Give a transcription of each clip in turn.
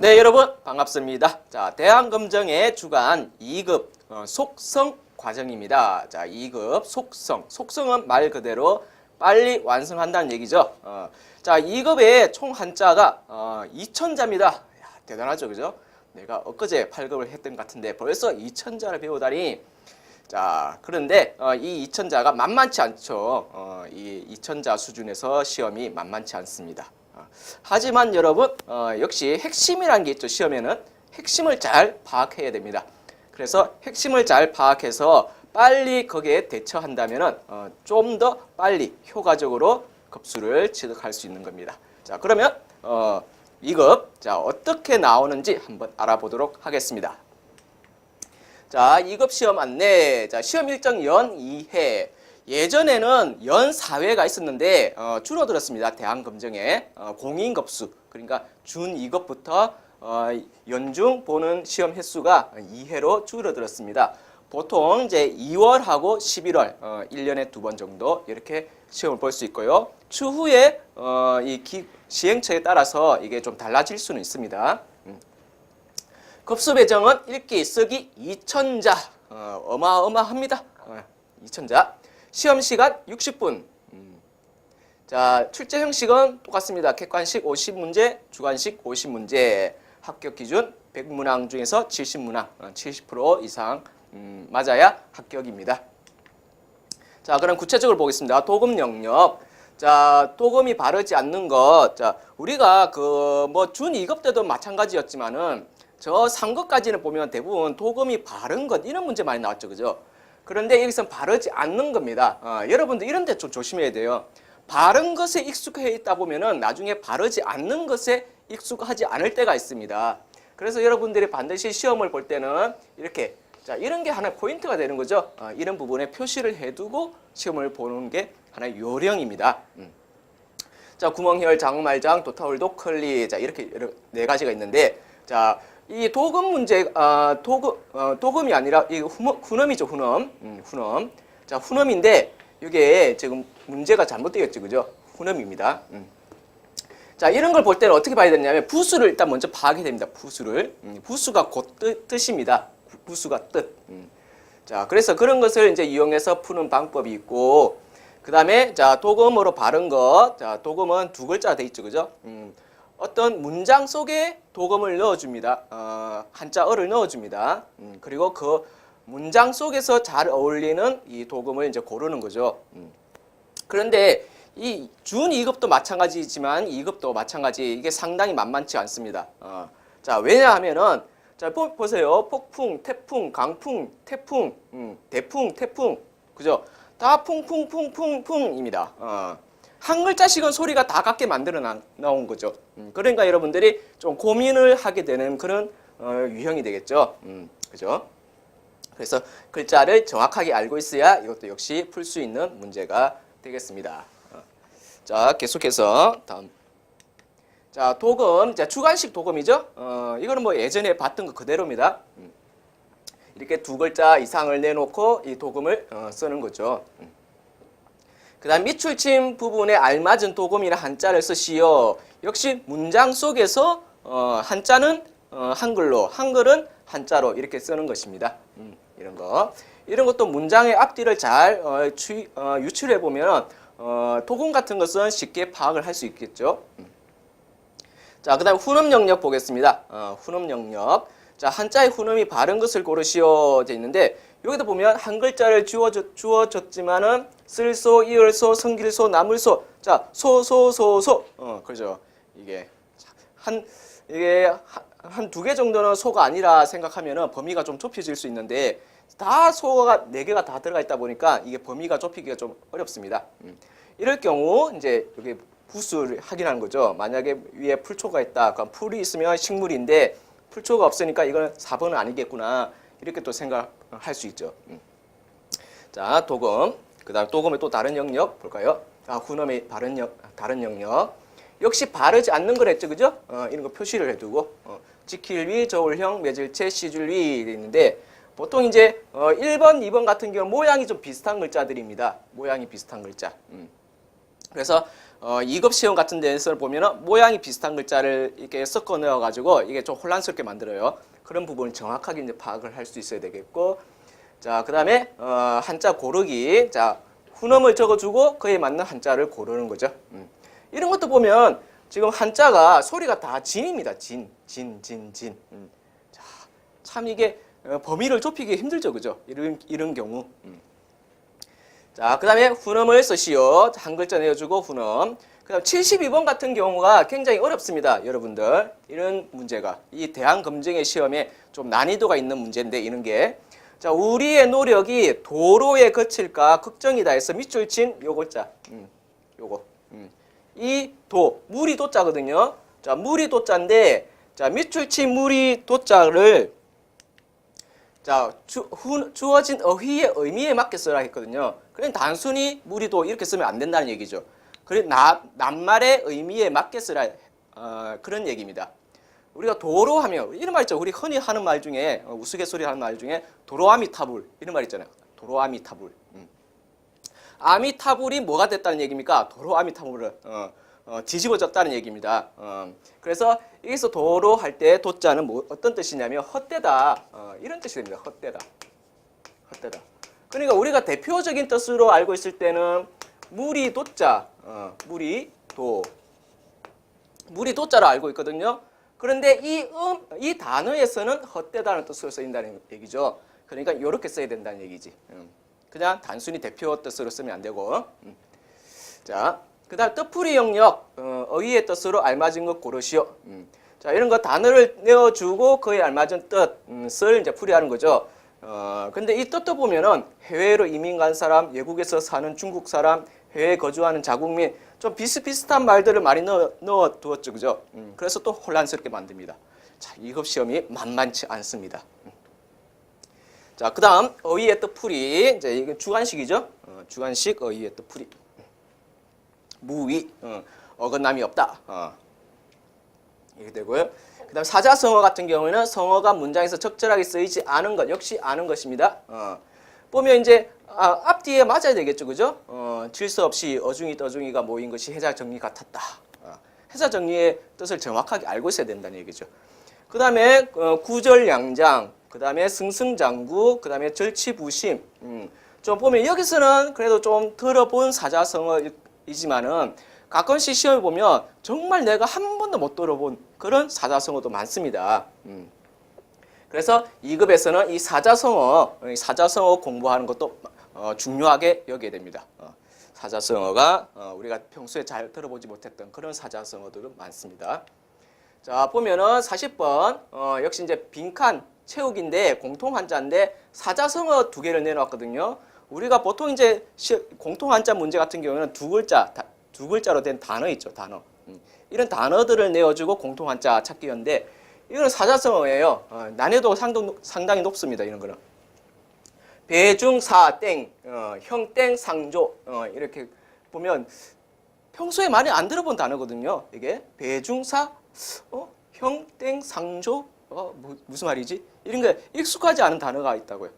네, 여러분 반갑습니다. 자, 대한검정의 주간 2급 어, 속성 과정입니다. 자, 2급 속성. 속성은 말 그대로 빨리 완성한다는 얘기죠. 어, 자, 2급의 총 한자가 어, 2천자입니다. 야, 대단하죠, 그죠? 내가 엊그제 8급을 했던 것 같은데 벌써 2천자를 배우다니. 자, 그런데 어, 이 2천자가 만만치 않죠. 어, 이 2천자 수준에서 시험이 만만치 않습니다. 어, 하지만 여러분 어, 역시 핵심이라는 게 있죠. 시험에는 핵심을 잘 파악해야 됩니다. 그래서 핵심을 잘 파악해서 빨리 거기에 대처한다면 어, 좀 더 빨리 효과적으로 급수를 취득할 수 있는 겁니다. 자, 그러면 어, 이급 자 어떻게 나오는지 한번 알아보도록 하겠습니다. 자, 2급 시험 안내. 자, 시험 일정 연 2회. 예전에는 연 4회가 있었는데 어, 줄어들었습니다. 대한검정에 어, 공인급수 그러니까 준 2급부터 어, 연중 보는 시험 횟수가 2회로 줄어들었습니다. 보통 이제 2월하고 11월 어, 1년에 두 번 정도 이렇게 시험을 볼 수 있고요. 추후에 어, 이 기, 시행처에 따라서 이게 좀 달라질 수는 있습니다. 음. 급수 배정은 읽기, 쓰기 2천자 어, 어마어마합니다. 어, 2천자 시험 시간 60분 음. 자 출제 형식은 똑같습니다. 객관식 50문제, 주관식 50문제 합격 기준 100문항 중에서 70문항 어, 70% 이상 음, 맞아야 합격입니다. 자, 그럼 구체적으로 보겠습니다. 도금 영역. 자, 도금이 바르지 않는 것. 자, 우리가 그 뭐 준 2급 때도 마찬가지였지만은 저 3급까지는 보면 대부분 도금이 바른 것 이런 문제 많이 나왔죠. 그죠? 그런데 여기서 바르지 않는 겁니다. 어, 여러분들 이런 데 좀 조심해야 돼요. 바른 것에 익숙해 있다 보면은 나중에 바르지 않는 것에 익숙하지 않을 때가 있습니다. 그래서 여러분들이 반드시 시험을 볼 때는 이렇게 자 이런 게 하나의 포인트가 되는 거죠. 어, 이런 부분에 표시를 해두고 시험을 보는 게 하나의 요령입니다. 음. 자 구멍혈, 장말장, 도타울도 클리 자 이렇게 여러- 네 가지가 있는데 자 이 도금 문제 아 도금 어, 도금이 아니라 이 후넘이죠 후넘 음, 후넘 자 후넘인데 이게 지금 문제가 잘못되었죠 그죠 후넘입니다. 음. 자 이런 걸 볼 때는 어떻게 봐야 되냐면 부수를 일단 먼저 파악해야 됩니다. 부수를 음, 부수가 곧 뜻, 뜻입니다. 부수가 뜻. 음. 자 그래서 그런 것을 이제 이용해서 푸는 방법이 있고 그 다음에 자 도금으로 바른 것. 자 도금은 두 글자가 돼 있죠, 그죠? 음, 어떤 문장 속에 도금을 넣어줍니다. 어, 한자어를 넣어줍니다. 음, 그리고 그 문장 속에서 잘 어울리는 이 도금을 이제 고르는 거죠. 음. 그런데 이 준 2급도 마찬가지지만 2급도 마찬가지 이게 상당히 만만치 않습니다. 어, 자 왜냐하면은 자 보, 보세요 폭풍, 태풍, 강풍, 태풍, 음, 대풍, 태풍 그죠? 다 풍풍풍풍풍입니다. 어, 한 글자씩은 소리가 다 같게 만들어 나, 나온 거죠. 음, 그러니까 여러분들이 좀 고민을 하게 되는 그런 어, 유형이 되겠죠. 음, 그죠? 그래서 글자를 정확하게 알고 있어야 이것도 역시 풀 수 있는 문제가 되겠습니다. 어. 자, 계속해서 다음. 자, 도금. 자, 주관식 도금이죠. 어, 이거는 뭐 예전에 봤던 거 그대로입니다. 음. 이렇게 두 글자 이상을 내놓고 이 도금을 어, 쓰는 거죠. 음. 그 다음 밑줄침 부분에 알맞은 도금이나 한자를 쓰시오. 역시 문장 속에서 어, 한자는 어, 한글로, 한글은 한자로 이렇게 쓰는 것입니다. 음, 이런 거. 이런 것도 문장의 앞뒤를 잘 어, 추, 어, 유출해 보면 어, 도금 같은 것은 쉽게 파악을 할 수 있겠죠. 음. 자, 그 다음 훈음 영역 보겠습니다. 어, 훈음 영역. 자, 한자의 훈음이 바른 것을 고르시오 돼 있는데 여기도 보면 한 글자를 주어졌, 주어졌지만은 쓸소, 이을소, 성길소, 나물소. 자, 소, 소, 소, 소. 어, 그죠. 이게 한 이게 한 두 개 정도는 소가 아니라 생각하면은 범위가 좀 좁혀질 수 있는데 다 소가 네 개가 다 들어가 있다 보니까 이게 범위가 좁히기가 좀 어렵습니다. 음. 이럴 경우 이제 여기 부수를 확인하는 거죠. 만약에 위에 풀초가 있다. 그럼 풀이 있으면 식물인데 풀초가 없으니까 이건 4번은 아니겠구나. 이렇게 또 생각할 수 있죠. 음. 자, 도금. 그 다음 도금의 또 다른 영역 볼까요? 아, 훈음의 다른 영 다른 영역. 역시 바르지 않는 걸 했죠, 그죠? 어, 이런 거 표시를 해두고 어, 지킬위, 저울형, 매질체, 시줄위 있는데 보통 이제 어, 1번, 2번 같은 경우 는 모양이 좀 비슷한 글자들입니다. 모양이 비슷한 글자. 음. 그래서 어, 2급 시험 같은 데서 보면은 모양이 비슷한 글자를 이렇게 섞어 넣어 가지고 이게 좀 혼란스럽게 만들어요. 그런 부분을 정확하게 이제 파악을 할 수 있어야 되겠고 자, 그 다음에 어, 한자 고르기. 자, 훈음을 적어 주고 그에 맞는 한자를 고르는 거죠. 음. 이런 것도 보면 지금 한자가 소리가 다 진입니다. 진, 진, 진, 진. 음. 자, 참 이게 어, 범위를 좁히기 힘들죠, 그죠? 이런 이런 경우. 음. 자, 그 다음에 훈음을 쓰시오. 한 글자 내어주고 훈음. 그 다음 72번 같은 경우가 굉장히 어렵습니다, 여러분들. 이런 문제가 이 대한 검증의 시험에 좀 난이도가 있는 문제인데 이런 게. 자, 우리의 노력이 도로에 그칠까 걱정이다 해서 밑줄 친 요거자. 음, 요거. 음. 이 도, 물이 도자거든요. 자, 물이 도자인데, 자, 밑줄 친 물이 도자를 자, 주, 후, 주어진 어휘의 의미에 맞게 쓰라 했거든요. 그냥 단순히 무리도 이렇게 쓰면 안 된다는 얘기죠. 그래 나, 낱말의 의미에 맞게 쓰라 어, 그런 얘기입니다. 우리가 도로 하면 이런 말 있죠. 우리 흔히 하는 말 중에 어, 우스갯소리 하는 말 중에 도로아미타불 이런 말 있잖아요. 도로아미타불. 음. 아미타불이 뭐가 됐다는 얘기입니까? 도로아미타불을 어, 어, 뒤집어졌다는 얘기입니다. 어, 그래서 여기서 도로 할 때 도자는 뭐, 어떤 뜻이냐면 헛되다 어, 이런 뜻이 됩니다. 헛되다, 헛되다. 그러니까 우리가 대표적인 뜻으로 알고 있을 때는 무리 도자, 어, 무리 도, 무리 도자로 알고 있거든요. 그런데 이 음, 이 단어에서는 헛되다는 뜻으로 쓰인다는 얘기죠. 그러니까 이렇게 써야 된다는 얘기지. 음. 그냥 단순히 대표 뜻으로 쓰면 안 되고. 음. 자, 그 다음 뜻풀이 영역 어, 어휘의 뜻으로 알맞은 것 고르시오. 음. 자 이런 거 단어를 내어주고 그에 알맞은 뜻을 이제 풀이하는 거죠. 어 근데 이 뜻도 보면은 해외로 이민 간 사람, 외국에서 사는 중국 사람, 해외에 거주하는 자국민 좀 비슷비슷한 말들을 많이 넣어, 넣어 두었죠, 그죠? 음, 그래서 또 혼란스럽게 만듭니다. 자, 이급 시험이 만만치 않습니다. 음. 자, 그다음 어휘의 뜻풀이 이제 이게 주관식이죠. 어, 주관식 어휘의 뜻풀이. 무위 어, 어긋남이 없다 어. 이렇게 되고요. 그 다음 사자성어 같은 경우에는 성어가 문장에서 적절하게 쓰이지 않은 것 역시 아는 것입니다. 어. 보면 이제 아, 앞뒤에 맞아야 되겠죠, 그죠? 어, 질서 없이 어중이 떠중이가 모인 것이 해자 정리 같았다. 어. 해자 정리의 뜻을 정확하게 알고 있어야 된다는 얘기죠. 그 다음에 어, 구절양장, 그 다음에 승승장구, 그 다음에 절치부심. 음, 좀 보면 여기서는 그래도 좀 들어본 사자성어 이지만은 가끔씩 시험에 보면 정말 내가 한 번도 못 들어본 그런 사자성어도 많습니다. 음. 그래서 2급에서는 이 사자성어, 이 사자성어 공부하는 것도 어, 중요하게 여겨야 됩니다. 어, 사자성어가 어, 우리가 평소에 잘 들어보지 못했던 그런 사자성어들은 많습니다. 자 보면은 40번 어, 역시 이제 빈칸 채우기인데 공통 한자인데 사자성어 두 개를 내놓았거든요. 우리가 보통 이제 시, 공통 한자 문제 같은 경우는 두 글자 다, 두 글자로 된 단어 있죠 단어. 음, 이런 단어들을 내어주고 공통 한자 찾기였는데 이거는 사자성어예요. 어, 난이도가 상당, 상당히 높습니다. 이런 거는. 배중사 땡, 어, 형땡 상조 어, 이렇게 보면 평소에 많이 안 들어본 단어거든요. 이게 배중사, 어, 형땡 상조, 어, 뭐, 무슨 말이지? 이런 게 익숙하지 않은 단어가 있다고요.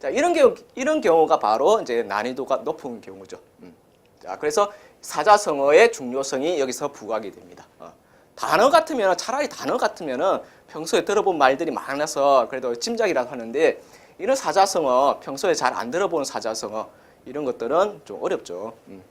음. 자, 이런 경우 이런 경우가 바로 이제 난이도가 높은 경우죠. 음. 자, 그래서 사자성어의 중요성이 여기서 부각이 됩니다. 어. 단어 같으면 차라리 단어 같으면은 평소에 들어본 말들이 많아서 그래도 짐작이라고 하는데 이런 사자성어 평소에 잘 안 들어본 사자성어 이런 것들은 좀 어렵죠. 음.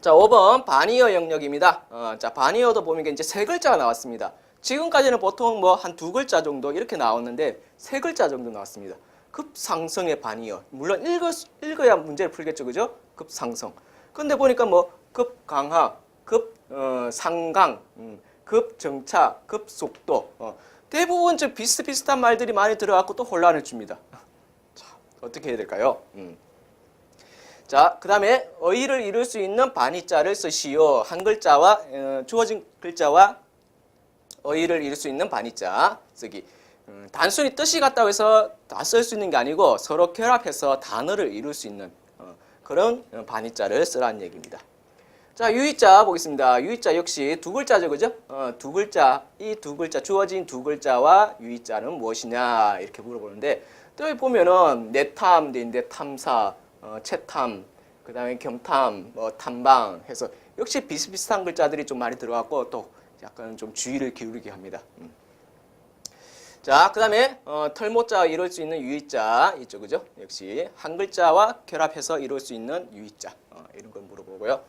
자, 5번 반이어 영역입니다. 어, 자, 반이어도 보면 이제 세 글자가 나왔습니다. 지금까지는 보통 뭐 한 두 글자 정도 이렇게 나왔는데 세 글자 정도 나왔습니다. 급상승의 반이어. 물론 읽어, 읽어야 문제를 풀겠죠. 그죠? 급상승. 근데 보니까 뭐 급강하, 급상강, 음, 급정차, 급속도. 어, 대부분 좀 비슷비슷한 말들이 많이 들어갔고 또 혼란을 줍니다. 자, 어떻게 해야 될까요? 음. 자, 그 다음에 어휘를 이룰 수 있는 반의자를 쓰시오. 한 글자와 어, 주어진 글자와 어휘를 이룰 수 있는 반의자 쓰기. 음, 단순히 뜻이 같다고 해서 다 쓸 수 있는 게 아니고 서로 결합해서 단어를 이룰 수 있는 어, 그런 반의자를 쓰라는 얘기입니다. 자, 유의자 보겠습니다. 유의자 역시 두 글자죠, 그죠? 어, 두 글자, 이 두 글자, 주어진 두 글자와 유의자는 무엇이냐 이렇게 물어보는데 또 여기 보면은 내탐, 내 탐사, 어, 채탐, 그 다음에 겸탐, 뭐 탐방 해서 역시 비슷비슷한 글자들이 좀 많이 들어갔고 또 약간 좀 주의를 기울이게 합니다. 음. 자, 그 다음에 어, 털모자가 이룰 수 있는 유의자 있죠, 그죠? 역시 한 글자와 결합해서 이룰 수 있는 유의자 어, 이런 걸 물어보고요.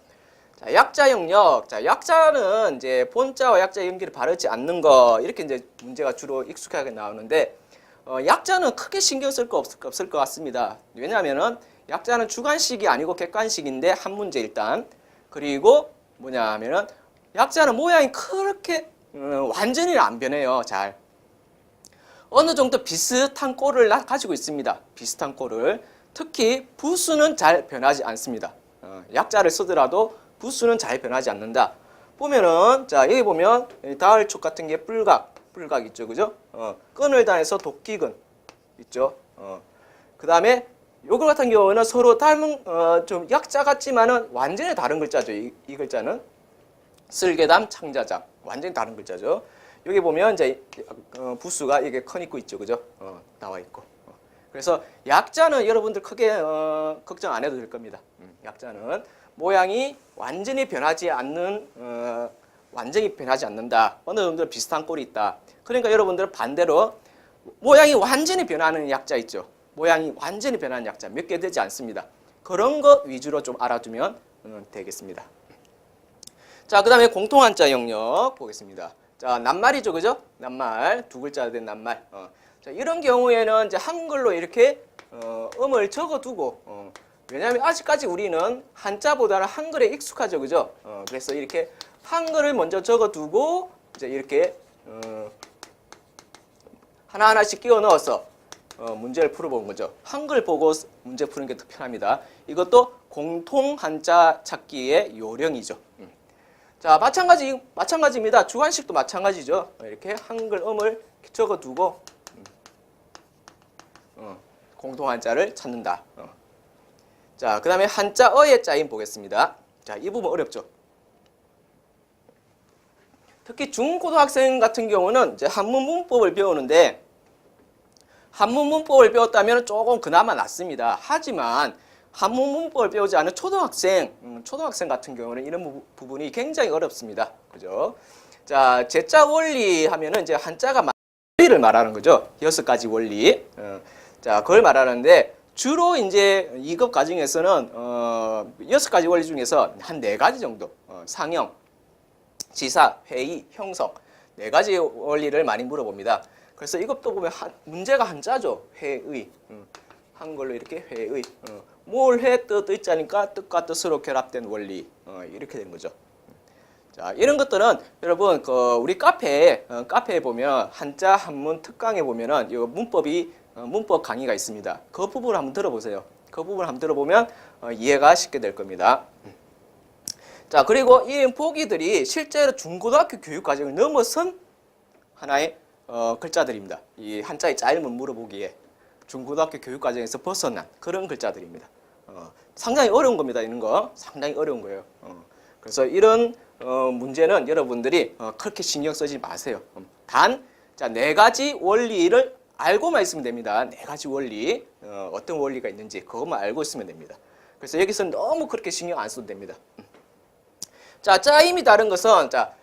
자, 약자 영역. 자, 약자는 이제 본자와 약자 연기를 바르지 않는 거 이렇게 이제 문제가 주로 익숙하게 나오는데 어, 약자는 크게 신경 쓸 거 없을, 없을 것 같습니다. 왜냐하면은 약자는 주관식이 아니고 객관식인데 한 문제 일단 그리고 뭐냐 하면은 약자는 모양이 그렇게 어, 완전히 안 변해요. 잘 어느 정도 비슷한 꼴을 나- 가지고 있습니다. 비슷한 꼴을 특히 부수는 잘 변하지 않습니다. 어, 약자를 쓰더라도 부수는 잘 변하지 않는다. 보면은 자 여기 보면 이 다을촉 같은 게 뿔각 뿔각 있죠, 그죠? 어, 끈을 단해서 도끼근 있죠. 어, 그 다음에 요거 같은 경우는 서로 닮은 어, 좀 약자 같지만은 완전히 다른 글자죠. 이, 이 글자는 쓸개담 창자장 완전히 다른 글자죠. 여기 보면 이제 어, 부수가 이게 컨 있고 있죠, 그죠? 어, 나와 있고. 어. 그래서 약자는 여러분들 크게 어, 걱정 안 해도 될 겁니다. 음, 약자는 모양이 완전히 변하지 않는 어, 완전히 변하지 않는다. 어느 정도 비슷한 꼴이 있다. 그러니까 여러분들 반대로 모양이 완전히 변하는 약자 있죠. 모양이 완전히 변하는 약자 몇 개 되지 않습니다. 그런 거 위주로 좀 알아두면 음, 되겠습니다. 자, 그 다음에 공통한자 영역 보겠습니다. 자, 낱말이죠, 그죠? 낱말, 두 글자 된 낱말. 어. 자, 이런 경우에는 이제 한글로 이렇게 어, 음을 적어두고, 어. 왜냐하면 아직까지 우리는 한자보다는 한글에 익숙하죠, 그죠? 어, 그래서 이렇게 한글을 먼저 적어두고, 이제 이렇게 어, 하나하나씩 끼워 넣어서 어, 문제를 풀어본 거죠. 한글 보고 문제 푸는 게 더 편합니다. 이것도 공통 한자 찾기의 요령이죠. 음. 자, 마찬가지, 마찬가지입니다. 주관식도 마찬가지죠. 어, 이렇게 한글 음을 적어두고, 음, 어, 공통 한자를 찾는다. 어. 자, 그 다음에 한자 어의 짜임 보겠습니다. 자, 이 부분 어렵죠. 특히 중고등학생 같은 경우는 이제 한문 문법을 배우는데, 한문 문법을 배웠다면 조금 그나마 낫습니다. 하지만 한문 문법을 배우지 않은 초등학생, 음, 초등학생 같은 경우는 이런 부- 부분이 굉장히 어렵습니다. 그죠? 자, 제자 원리 하면은 이제 한자가 마- 원리를 말하는 거죠. 여섯 가지 원리. 어, 자, 그걸 말하는데 주로 이제 2급 과정에서는 어, 여섯 가지 원리 중에서 한 네 가지 정도, 어, 상형, 지사, 회의, 형성 네 가지 원리를 많이 물어봅니다. 그래서 이것도 보면 한- 문제가 한자죠. 회의. 음, 한글로 이렇게 회의. 어, 뭘 해, 뜻, 의자니까 뜻과 뜻으로 결합된 원리. 어, 이렇게 되는 거죠. 자, 이런 것들은 여러분 그 우리 카페에 어, 카페에 보면 한자 한문 특강에 보면은 이 문법이 어, 문법 강의가 있습니다. 그 부분을 한번 들어보세요. 그 부분을 한번 들어보면 어, 이해가 쉽게 될 겁니다. 자, 그리고 이 보기들이 실제로 중고등학교 교육 과정을 넘어선 하나의 어, 글자들입니다. 이 한자의 짧은 물어보기에 중고등학교 교육 과정에서 벗어난 그런 글자들입니다. 어, 상당히 어려운 겁니다. 이런 거 상당히 어려운 거예요. 어, 그래서 이런 어, 문제는 여러분들이 어, 그렇게 신경 쓰지 마세요. 음, 단, 자, 네 가지 원리를 알고만 있으면 됩니다. 네 가지 원리, 어, 어떤 원리가 있는지 그것만 알고 있으면 됩니다. 그래서 여기서 너무 그렇게 신경 안 써도 됩니다. 자, 짜임이 다른 것은 자,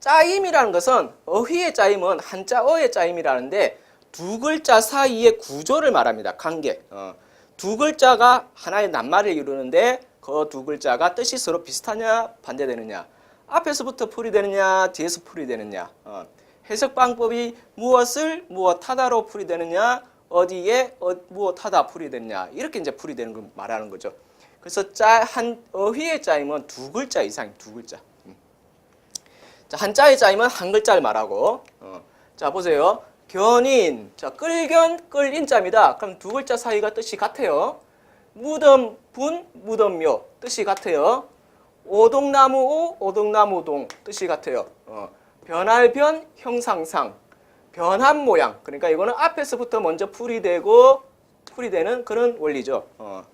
짜임이라는 것은 어휘의 짜임은 한자 어의 짜임이라는데 두 글자 사이의 구조를 말합니다. 관계. 어, 두 글자가 하나의 낱말을 이루는데 그 두 글자가 뜻이 서로 비슷하냐 반대되느냐 앞에서부터 풀이되느냐 뒤에서 풀이되느냐 어, 해석 방법이 무엇을 무엇하다로 풀이되느냐 어디에 어, 무엇하다 풀이되느냐 이렇게 이제 풀이되는 걸 말하는 거죠. 그래서 짜, 한 어휘의 짜임은 두 글자 이상 두 글자. 음. 자, 한자의 짜임은 한 글자를 말하고, 어. 자, 보세요. 견인. 자, 끌견, 끌인자입니다. 그럼 두 글자 사이가 뜻이 같아요. 무덤, 분, 무덤묘. 뜻이 같아요. 오동나무 오, 오동나무 동. 뜻이 같아요. 어. 변할 변, 형상상. 변한 모양. 그러니까 이거는 앞에서부터 먼저 풀이 되고, 풀이 되는 그런 원리죠. 어.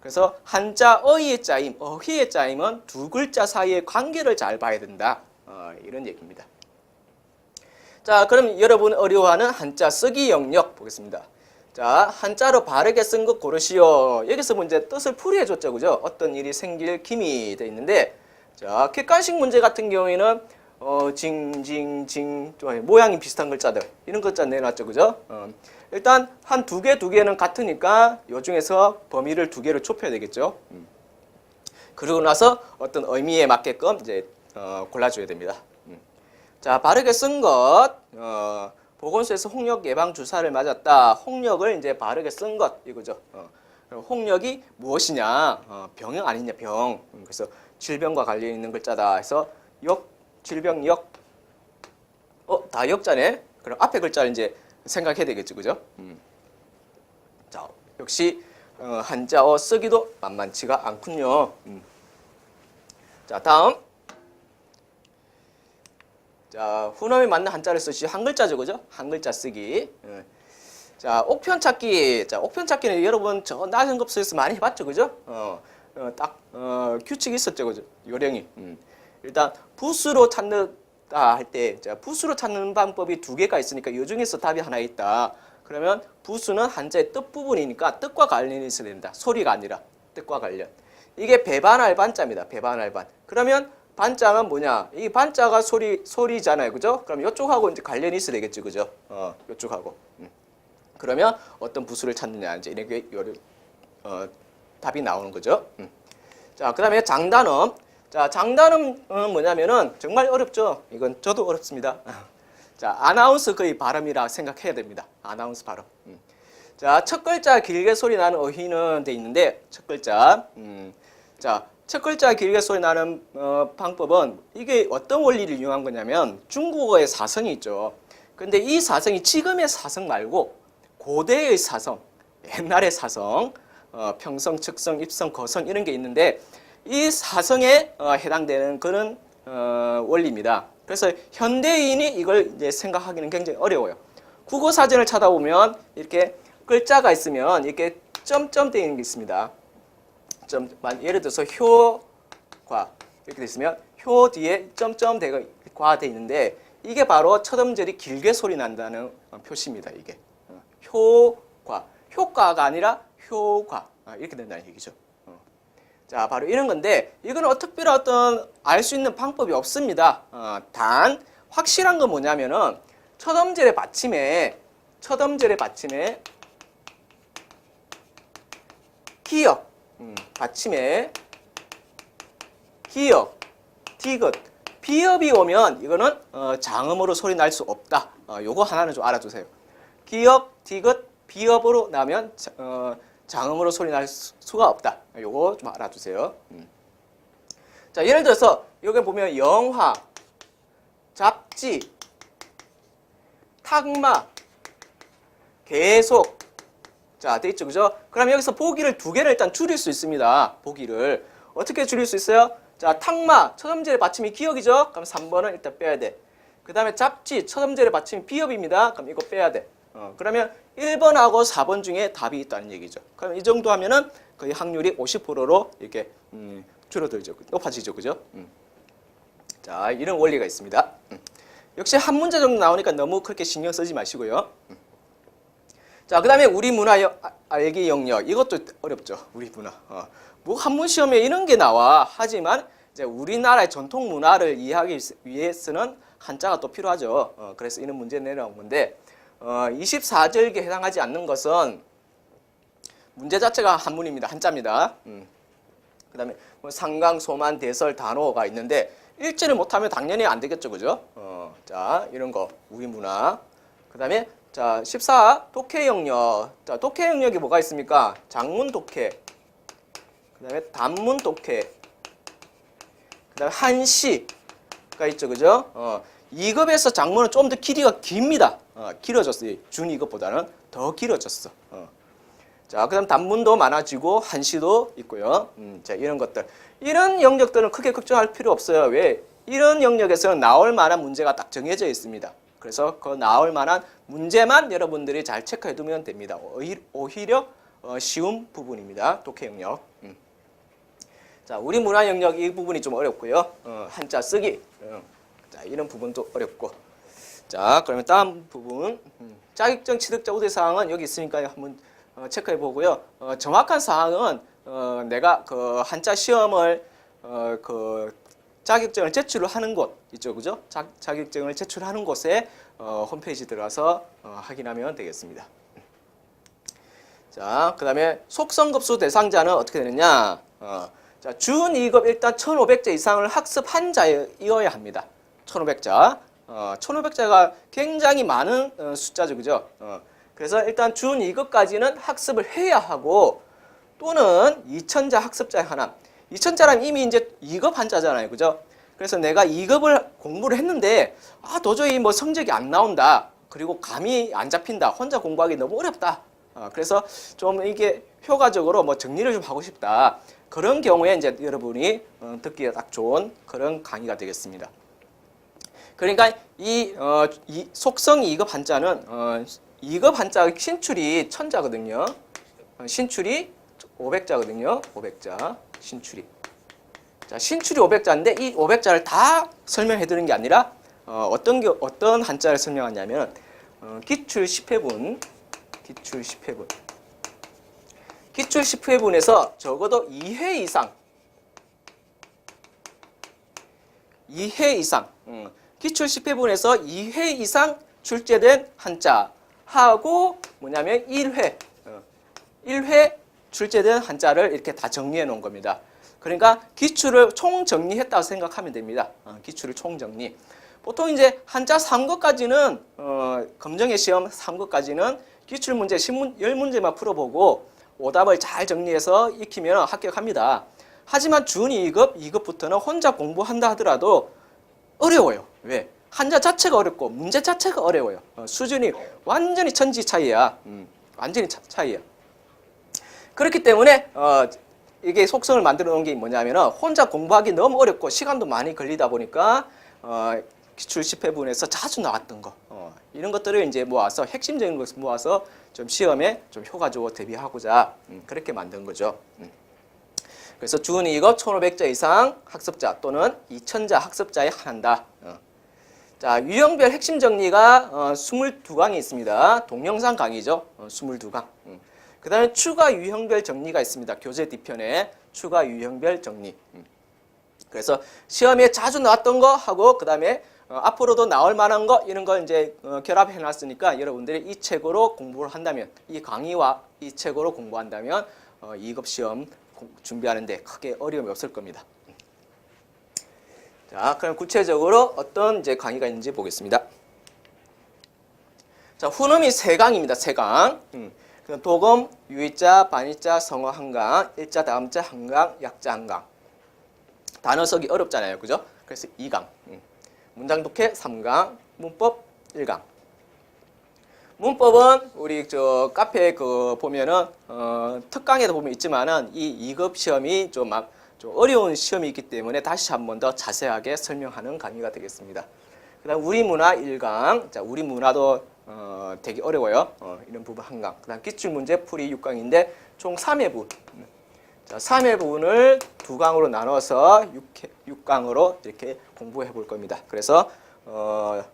그래서 한자 어휘의 짜임, 어휘의 짜임은 두 글자 사이의 관계를 잘 봐야 된다. 어, 이런 얘기입니다. 자, 그럼 여러분 어려워하는 한자 쓰기 영역 보겠습니다. 자, 한자로 바르게 쓴 것 고르시오. 여기서 문제 뜻을 풀이해 줬죠. 그죠? 어떤 일이 생길 김이 돼 있는데 자, 객관식 문제 같은 경우에는 어, 징, 징, 징, 좀 모양이 비슷한 글자들 이런 글자 내놨죠, 그죠? 어, 일단 한 두 개, 두 개는 같으니까 요 중에서 범위를 두 개를 좁혀야 되겠죠. 음. 그러고 나서 어떤 의미에 맞게끔 이제 어, 골라줘야 됩니다. 음. 자, 바르게 쓴 것, 어, 보건소에서 홍역 예방 주사를 맞았다. 홍역을 이제 바르게 쓴 것 이거죠. 어. 그럼 홍역이 무엇이냐? 어, 병은 아니냐 병. 음, 그래서 질병과 관련 있는 글자다. 해서 역 질병 역. 어, 다 역자네. 그럼 앞에 글자를 이제 생각해야 되겠죠, 그죠? 음. 자, 역시 어, 한자어 쓰기도 만만치가 않군요. 음. 자, 다음. 자, 훈음에 맞는 한자를 쓰시 한 글자죠, 그죠? 한 글자 쓰기. 예. 자, 옥편 찾기. 자, 옥편 찾기는 여러분 저 낮은 급수에서 많이 해봤죠, 그죠? 어, 어, 딱 어, 규칙이 있었죠, 그죠? 요령이. 음. 일단 붓으로 찾는다 할 때, 자, 붓으로 찾는 방법이 두 개가 있으니까 이 중에서 답이 하나 있다. 그러면 부수는 한자의 뜻 부분이니까 뜻과 관련이 있어야 된다. 소리가 아니라 뜻과 관련. 이게 배반할 반자입니다. 배반할 반. 그러면 반자는 뭐냐? 이 반자가 소리 소리잖아요, 그죠? 그럼 이쪽하고 이제 관련이 있어야 되겠지, 그죠? 어, 이쪽하고. 음. 그러면 어떤 부수를 찾느냐 이제 이렇게 요리, 어, 답이 나오는 거죠. 음. 자, 그다음에 장단음. 자, 장단음은 뭐냐면은 정말 어렵죠. 이건 저도 어렵습니다. 자, 아나운서 거의 발음이라 생각해야 됩니다. 아나운서 발음. 음. 자, 첫 글자 길게 소리 나는 어휘는 돼 있는데 첫 글자. 음. 자, 첫 글자 길게 소리 나는 어, 방법은 이게 어떤 원리를 이용한 거냐면 중국어의 사성이 있죠. 근데 이 사성이 지금의 사성 말고 고대의 사성, 옛날의 사성, 어, 평성, 측성, 입성, 거성 이런 게 있는데 이 사성에 어, 해당되는 그런 어, 원리입니다. 그래서 현대인이 이걸 이제 생각하기는 굉장히 어려워요. 국어 사전을 찾아보면 이렇게 글자가 있으면 이렇게 점점 되어 있는 게 있습니다. 점, 만- 예를 들어서 효과 이렇게 돼 있으면 효 뒤에 점점 대가 과돼 있는데 이게 바로 첫 음절이 길게 소리 난다는 어, 표시입니다. 이게 어, 효과 효과가 아니라 효과 아, 이렇게 된다는 얘기죠. 어. 자, 바로 이런 건데 이거는 어, 특별한 어떤 알 수 있는 방법이 없습니다. 어, 단 확실한 건 뭐냐면은 첫 음절의 받침에 첫 음절의 받침에 기역 음, 받침에 기역 디귿 비읍이 오면 이거는 어, 장음으로 소리 날 수 없다. 어, 요거 하나는 좀 알아두세요. 기역 디귿 비읍으로 나면 자- 어, 장음으로 소리 날 수- 수가 없다. 요거 좀 알아두세요. 음. 자, 예를 들어서 여기 보면 영화, 잡지, 탁마, 계속. 자, 돼 있죠, 그죠? 그럼 여기서 보기를 두 개를 일단 줄일 수 있습니다. 보기를. 어떻게 줄일 수 있어요? 자, 탁마, 첫 음절의 받침이 기역이죠? 그럼 3번은 일단 빼야 돼. 그 다음에 잡지, 첫 음절의 받침이 비읍입니다. 그럼 이거 빼야 돼. 어, 그러면 1번하고 4번 중에 답이 있다는 얘기죠. 그럼 이 정도 하면은 거의 확률이 50%로 이렇게 음, 줄어들죠. 높아지죠. 그죠? 음. 자, 이런 원리가 있습니다. 음. 역시 한 문제 정도 나오니까 너무 그렇게 신경 쓰지 마시고요. 음. 자, 그 다음에 우리 문화 여- 아- 알기 영역. 이것도 어렵죠. 우리 문화. 어. 뭐 한문 시험에 이런 게 나와. 하지만 이제 우리나라의 전통 문화를 이해하기 위해서는 한자가 또 필요하죠. 어, 그래서 이런 문제 내려온 건데 어, 24절기에 해당하지 않는 것은 문제 자체가 한문입니다. 한자입니다. 음. 그 다음에 뭐 상강, 소만, 대설, 단어가 있는데 일제를 못하면 당연히 안 되겠죠. 그죠? 어, 자, 이런 거. 우리 문화. 그 다음에 자, 14. 독해 영역. 자, 독해 영역이 뭐가 있습니까? 장문 독해. 그 다음에 단문 독해. 그 다음에 한시가 있죠. 그죠? 어, 2급에서 장문은 좀 더 길이가 깁니다. 어, 길어졌어요. 준 2급보다는 더 길어졌어. 어. 자, 그다음 단문도 많아지고 한시도 있고요. 음, 자, 이런 것들. 이런 영역들은 크게 걱정할 필요 없어요. 왜? 이런 영역에서는 나올 만한 문제가 딱 정해져 있습니다. 그래서 그 나올 만한 문제만 여러분들이 잘 체크해 두면 됩니다. 오히- 오히려 어, 쉬운 부분입니다. 독해 영역. 음. 자, 우리 문화 영역 이 부분이 좀 어렵고요. 어, 한자 쓰기. 어, 자, 이런 부분도 어렵고. 자, 그러면 다음 부분. 음, 자격증 취득자 우대 사항은 여기 있으니까요. 한번 어, 체크해 보고요. 어, 정확한 사항은 어, 내가 그 한자 시험을 어, 그 자격증을 제출을 하는 곳 있죠, 그죠? 자, 자격증을 제출하는 곳에 어, 홈페이지 들어가서 어, 확인하면 되겠습니다. 자, 그 다음에 속성급수 대상자는 어떻게 되느냐? 어, 자, 준 2급 일단 1,500자 이상을 학습한 자이어야 합니다. 1,500자. 어, 1,500자가 굉장히 많은 어, 숫자죠, 그죠? 어, 그래서 일단 준 2급까지는 학습을 해야 하고 또는 2천자 학습자에 하나. 2천자라면 이미 이제 2급 한자잖아요, 그죠? 그래서 내가 2급을 공부를 했는데 아 도저히 뭐 성적이 안 나온다. 그리고 감이 안 잡힌다. 혼자 공부하기 너무 어렵다. 어, 그래서 좀 이게 효과적으로 뭐 정리를 좀 하고 싶다. 그런 경우에 이제 여러분이 어, 듣기가 딱 좋은 그런 강의가 되겠습니다. 그러니까 이, 어, 이 속성 2급 한자는 어, 2급 한자 신출이 천자거든요. 어, 신출이 500자거든요. 500자 신출이. 자, 신출이 500자인데 이 500자를 다 설명해 드리는 게 아니라 어, 게 어떤 한자를 설명하냐면 어, 기출 10회분 기출 10회분. 기출 10회분에서 적어도 2회 이상. 2회 이상. 음, 기출 10회분에서 2회 이상 출제된 한자하고 뭐냐면 1회. 어, 1회 출제된 한자를 이렇게 다 정리해 놓은 겁니다. 그러니까 기출을 총 정리했다고 생각하면 됩니다. 어, 기출을 총 정리. 보통 이제 한자 3급까지는 어, 검정의 시험 3급까지는 기출 문제 10문, 10문제만 풀어보고 오답을 잘 정리해서 익히면 합격합니다. 하지만 준 2급, 2급부터는 혼자 공부한다 하더라도 어려워요. 왜? 한자 자체가 어렵고 문제 자체가 어려워요. 어, 수준이 완전히 천지 차이야. 음, 완전히 차, 차이야. 그렇기 때문에 어, 이게 속성을 만들어 놓은 게 뭐냐면은 혼자 공부하기 너무 어렵고 시간도 많이 걸리다 보니까 어, 기출 10회분에서 자주 나왔던 거 어, 이런 것들을 이제 모아서 핵심적인 것을 모아서 좀 시험에 좀 효과적으로 대비하고자 음, 그렇게 만든 거죠. 음. 그래서 준 이거 1,500자 이상 학습자 또는 2,000자 학습자에 한한다. 어. 자, 유형별 핵심 정리가 어, 22강이 있습니다. 동영상 강의죠. 어, 22강. 음. 그 다음에 추가 유형별 정리가 있습니다. 교재 뒤편에 추가 유형별 정리. 음. 그래서 시험에 자주 나왔던 거 하고 그 다음에 어, 앞으로도 나올 만한 거 이런 걸 이제 어, 결합해 놨으니까 여러분들이 이 책으로 공부를 한다면 이 강의와 이 책으로 공부한다면 어, 2급 시험 공- 준비하는데 크게 어려움이 없을 겁니다. 자, 그럼 구체적으로 어떤 이제 강의가 있는지 보겠습니다. 자, 훈음이 세 강입니다. 세 강. 음. 그럼 도금, 유의자, 반의자, 성어 한 강, 일자, 다음자 한 강, 약자 한 강. 단어 쓰기 어렵잖아요. 그죠? 그래서 2강. 음. 문장 독해 3강, 문법 1강. 문법은 우리 저 카페 그 보면은 어, 특강에도 보면 있지만은 이 2급 시험이 좀 막 좀 어려운 시험이 있기 때문에 다시 한 번 더 자세하게 설명하는 강의가 되겠습니다. 그다음 우리 문화 1강. 자, 우리 문화도 어, 되게 어려워요. 어, 이런 부분 한 강. 그 다음 기출 문제 풀이 6강인데 총 3회 부분. 자, 3회 부분을 두 강으로 나눠서 6, 강으로 이렇게 공부해 볼 겁니다. 그래서 어,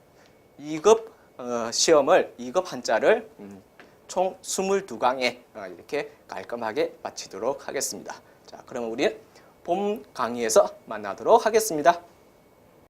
2급 어, 시험을 2급 한자를 음, 총 22강에 어, 이렇게 깔끔하게 마치도록 하겠습니다. 자, 그러면 우리 봄 강의에서 만나도록 하겠습니다.